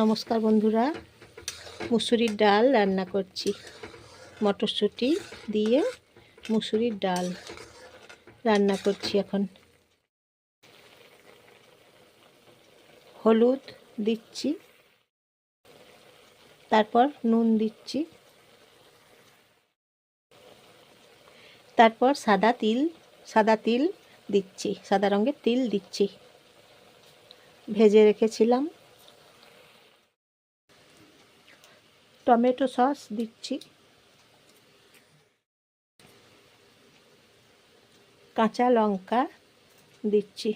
নমস্কার বন্ধুরা। মুসুরির ডাল রান্না করছি। মটরশুঁটি দিয়ে মুসুরির ডাল রান্না করছি এখন। হলুদ দিচ্ছি। তারপর নুন দিচ্ছি। তারপর সাদা তিল সাদা তিল দিচ্ছি, সাদা রঙের তিল দিচ্ছি। ভেজে রেখেছিলাম। টমেটো সস দিচ্ছি। কাঁচা লঙ্কা দিচ্ছি।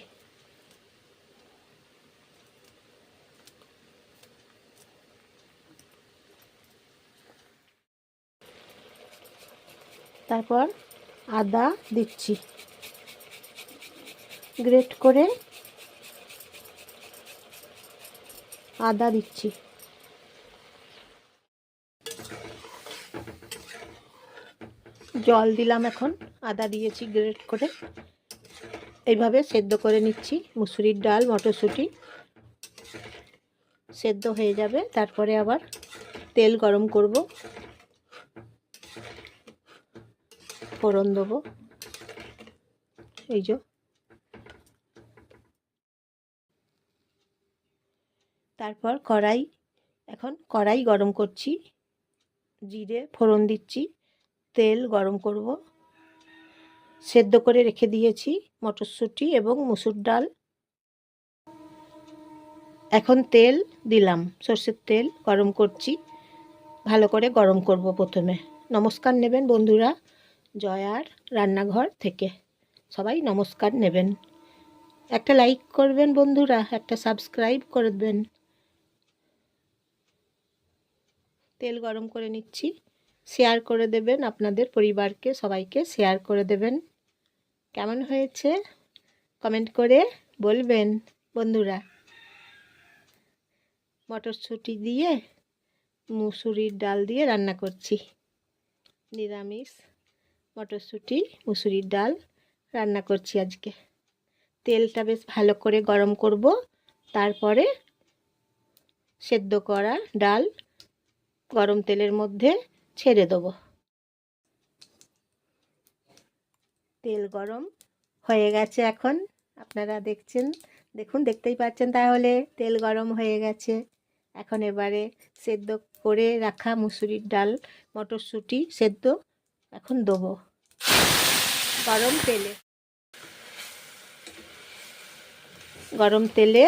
তারপর আদা দিচ্ছি। গ্রেট করে আদা দিচ্ছি। জল দিলাম এখন, আদা দিয়েছি গ্রেট করে। এইভাবে সেদ্ধ করে নিচ্ছি, মুসুরির ডাল, মটরশুঁটি। সেদ্ধ হয়ে যাবে, তারপরে আবার তেল গরম করব। ফোড়ন দেবো। এই যে। তারপর কড়াই, এখন কড়াই গরম করছি, জিরে ফোড়ন দিচ্ছি। তেল গরম করব। সেদ্ধ করে রেখে দিয়েছি মটরশুঁটি এবং মুসুর ডাল। এখন তেল দিলাম, সর্ষের তেল গরম করছি। ভালো করে গরম করব প্রথমে। নমস্কার নেবেন বন্ধুরা, জয়ার রান্নাঘর থেকে। সবাই নমস্কার নেবেন। একটা লাইক করবেন বন্ধুরা, একটা সাবস্ক্রাইব করে দেবেন তেল গরম করে নিচ্ছি। শেয়ার করে দেবেন, আপনাদের পরিবারকে, সবাইকে শেয়ার করে দেবেন। কেমন হয়েছে? কমেন্ট করে বলবেন, বন্ধুরা। মটরশুঁটি দিয়ে মুসুরির ডাল দিয়ে রান্না করছি। নিরামিষ মটরশুঁটি, মুসুরির ডাল রান্না করছি আজকে। তেলটা বেশ ভালো করে গরম করব, তারপরে সেদ্ধ করা ডাল গরম তেলের মধ্যে ছেড়ে দেবো। তেল গরম হয়ে গেছে এখন। আপনারা দেখছেন, দেখুন, দেখতেই পাচ্ছেন তাহলে তেল গরম হয়ে গেছে। এখন এবারে সেদ্ধ করে রাখা মুসুরির ডাল, মটরশুঁটি সেদ্ধ এখন দেবো। গরম তেলে। গরম তেলে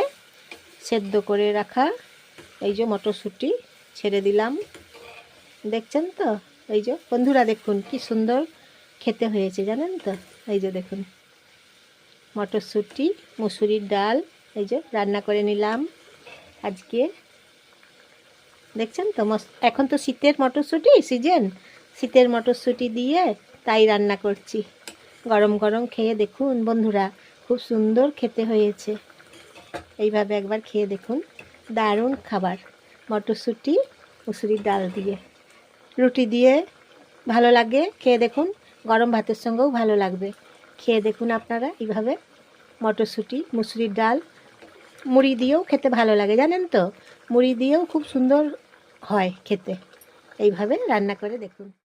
সেদ্ধ করে রাখা এই যে মটরশুঁটি ছেড়ে দিলাম। দেখছেন তো? এই যে, বন্ধুরা দেখুন, কি সুন্দর খেতে হয়েছে, জানেন তো? এই যে দেখুন, মটরশুঁটি, মুসুরির ডাল, এই যে রান্না করে নিলাম আজকে। দেখছেন তো? এখন তো শীতের মটরশুঁটি, সিজন। শীতের মটরশুঁটি দিয়ে তাই রান্না করছি। গরম গরম খেয়ে দেখুন, বন্ধুরা, খুব সুন্দর খেতে হয়েছে। এইভাবে একবার খেয়ে দেখুন, দারুণ খাবার। মটরশুঁটি, মুসুরির ডাল দিয়ে। রুটি দিয়ে ভালো লাগে, খেয়ে দেখুন। গরম ভাতের সঙ্গেও ভালো লাগবে। খেয়ে দেখুন আপনারা এইভাবে মটরশুঁটি, মুসুরির ডাল, মুড়ি দিয়েও খেতে ভালো লাগে, জানেন তো? মুড়ি দিয়েও খুব সুন্দর হয় খেতে। এইভাবে রান্না করে দেখুন।